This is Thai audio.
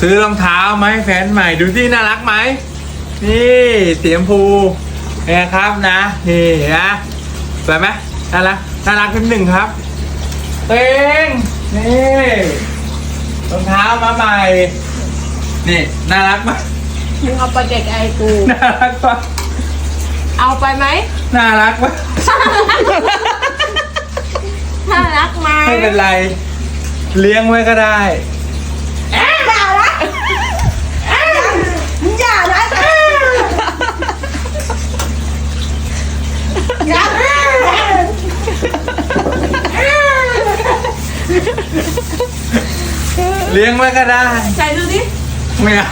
ซื้อรองเท้าไหมาให้แฟนใหม่ดูที่น่ารักไหมนี่สีชมพูเนี่ยครับนะนี่นะสวยไหมน่ารักน่ารักเป็นหนึ่งครับเต็งนี่รองเท้ามาใหม่นี่น่ารักไหมมึงเอาไปเด็กไอ้กู น่ารักปะเอาไปไหมน่ารักปะน่ารักไหมไม่เป็นไร เลี้ยงไว้ก็ได้ อย่าละอย่าละอย่า เลี้ยงไว้ก็ได้ไหนดูดิ ไม่เอา